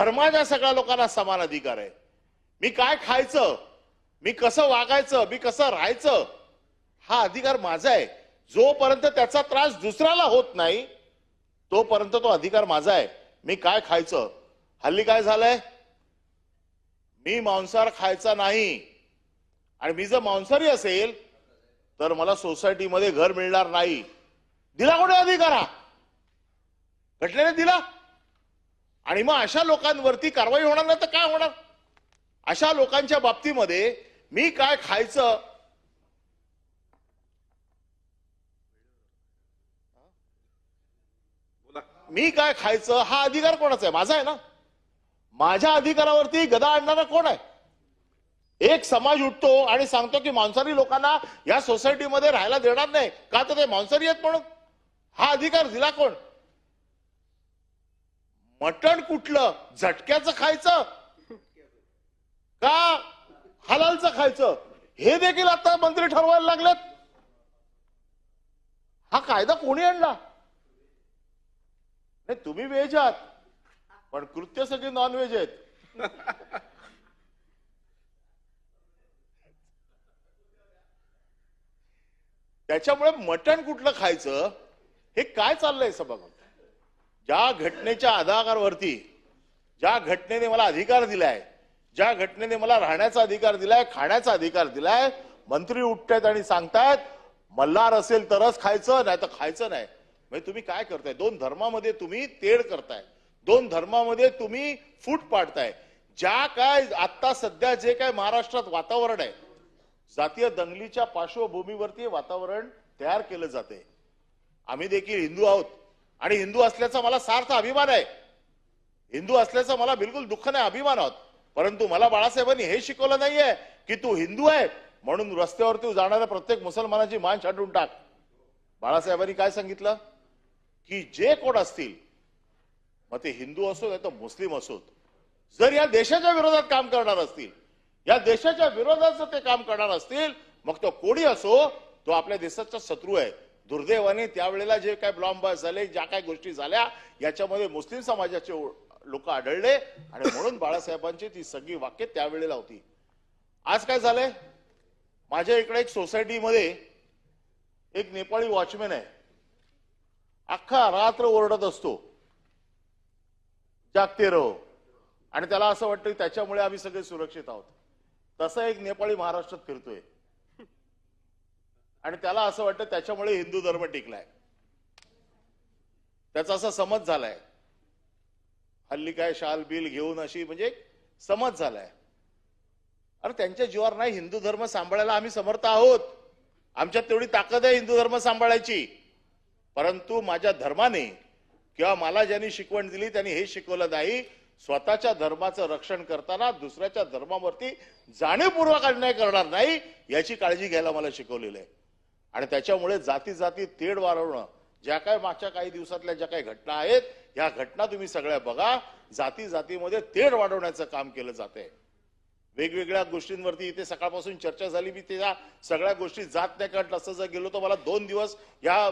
धर्माच्या सगळ्या लोकांना समान अधिकार आहे. मी काय खायचं? मी कसं वागायचं? मी कसं राहायचं? हा अधिकार माझा आहे. जोपर्यंत त्याचा त्रास दुसऱ्याला होत नाही तोपर्यंत तो अधिकार माझा आहे. मी काय खायचं? हल्ली काय झालंय? मी मांसाहार खायचा नाही. आणि मी जर मांसाहारी असेल तर मला सोसायटीमध्ये घर मिळणार नाही. दिला कोणी अधिकार? हा घटनेने दिला? आणि मग अशा लोकांवरती कारवाई होणार नाही तर काय होणार? अशा लोकांच्या बाबतीमध्ये मी काय खायचं? मी काय खायचं? हा अधिकार कोणाचा आहे? माझा आहे ना? माझ्या अधिकारावरती गदा आणणारा कोण आहे? एक समाज उठतो आणि सांगतो की मांसाहारी लोकांना या सोसायटीमध्ये राहायला देणार नाही. का तर ते मांसाहारी आहेत म्हणून. हा अधिकार दिला कोण? मटण कुठलं? झटक्याचं खायचं? का हलालचं खायचं? हे देखील आता मंत्री ठरवायला लागलेत. हा कायदा कोणी आणला? नाही तुम्ही व्हेज आहात पण कृत्य सगळी नॉन व्हेज आहेत. त्याच्यामुळे मटण कुठलं खायचं? हे काय चाललंय सभागृहात ज्या घटनेच्या आधारावरती ज्या घटनेने मला अधिकार दिलाय ज्या घटनेने मला राहण्याचा अधिकार दिलाय खाण्याचा अधिकार दिलाय मंत्री उठतायत आणि सांगतायत मल्हार असेल तरच खायचं नाही तर खायचं नाही. म्हणजे तुम्ही काय करताय? दोन धर्मामध्ये तुम्ही तेढ करताय. दोन धर्मामध्ये तुम्ही फूट पाडताय. ज्या काय आता सध्या जे काय महाराष्ट्रात वातावरण आहे जातीय दंगलीच्या पार्श्वभूमीवरती वातावरण तयार केलं जाते. आम्ही देखील हिंदू आहोत. आणि हिंदू असल्याचा मला सार्थ अभिमान आहे. हिंदू असल्याचा मला बिलकुल दुःख नाही अभिमान आहोत. परंतु मला बाळासाहेबांनी हे शिकवलं नाहीये की तू हिंदू आहे म्हणून रस्त्यावरती जाणाऱ्या प्रत्येक मुसलमानाची मान छाटून टाक. बाळासाहेबांनी काय सांगितलं? की जे कोण असतील मग ते हिंदू असो नाही तर मुस्लिम असोत जर या देशाच्या विरोधात काम करणार असतील या देशाच्या विरोधात जर ते काम करणार असतील मग तो कोणी असो तो आपल्या देशाचा शत्रू आहे. दुर्दैवाने त्यावेळेला जे काय ब्लॉम्बास झाले ज्या काय गोष्टी झाल्या याच्यामध्ये मुस्लिम समाजाचे लोक आढळले आणि म्हणून बाळासाहेबांची ती सगळी वाक्य त्यावेळेला होती. आज काय झालंय? माझ्या इकडे एक सोसायटीमध्ये एक नेपाळी वॉचमॅन आहे. अख्खा रात्र ओरडत असतो. जागते रहो. आणि त्याला असं वाटतं की त्याच्यामुळे आम्ही सगळे सुरक्षित आहोत. तसा एक नेपाळी महाराष्ट्रात फिरतोय. आणि त्याला असं वाटतं त्याच्यामुळे हिंदू धर्म टिकलाय. त्याचा असा समज झालाय. हल्ली काय शाल बिल घेऊन अशी म्हणजे समज झालाय. अरे त्यांच्या जीवावर नाही हिंदू धर्म सांभाळायला आम्ही समर्थ आहोत. आमच्यात तेवढी ताकद आहे हिंदू धर्म सांभाळायची. परंतु माझ्या धर्माने किंवा मला ज्यांनी शिकवण दिली त्यांनी हे शिकवलं नाही. स्वतःच्या धर्माचं रक्षण करताना दुसऱ्याच्या धर्मावरती जाणीवपूर्वक अन्याय करणार नाही याची काळजी घ्यायला मला शिकवलेलं आहे. आणि त्याच्यामुळे जाती जाती तेढ वाढवणं ज्या काय मागच्या काही दिवसातल्या ज्या काही घटना आहेत ह्या घटना तुम्ही सगळ्या बघा. जाती जातीमध्ये तेढ वाढवण्याचं काम केलं जाते वेगवेगळ्या गोष्टींवरती इथे सकाळपासून चर्चा झाली. मी त्या सगळ्या गोष्टी जात नाही कारण असं जर गेलो तर मला दोन दिवस या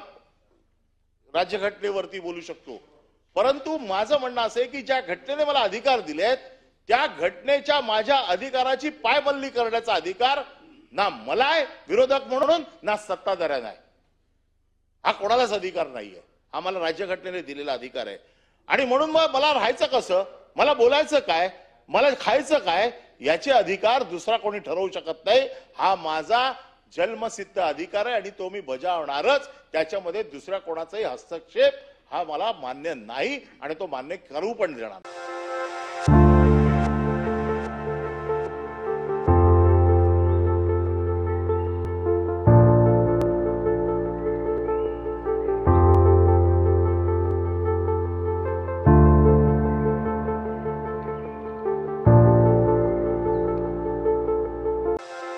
राज्यघटनेवरती बोलू शकतो. परंतु माझं म्हणणं असं आहे की ज्या घटनेने मला अधिकार दिलेत त्या घटनेच्या माझ्या अधिकाराची पायबल्ली करण्याचा अधिकार ना मला आहे विरोधक म्हणून ना सत्ताधाऱ्यांना आहे. हा कोणालाच अधिकार नाहीये. हा मला राज्यघटनेने दिलेला अधिकार आहे. आणि म्हणून मग मला राहायचं कसं? मला बोलायचं काय? मला खायचं काय? याचे अधिकार दुसरा कोणी ठरवू शकत नाही. हा माझा जन्मसिद्ध अधिकार आहे आणि तो मी बजावणारच. त्याच्यामध्ये दुसऱ्या कोणाचाही हस्तक्षेप हा मला मान्य नाही आणि तो मान्य करू पण देणार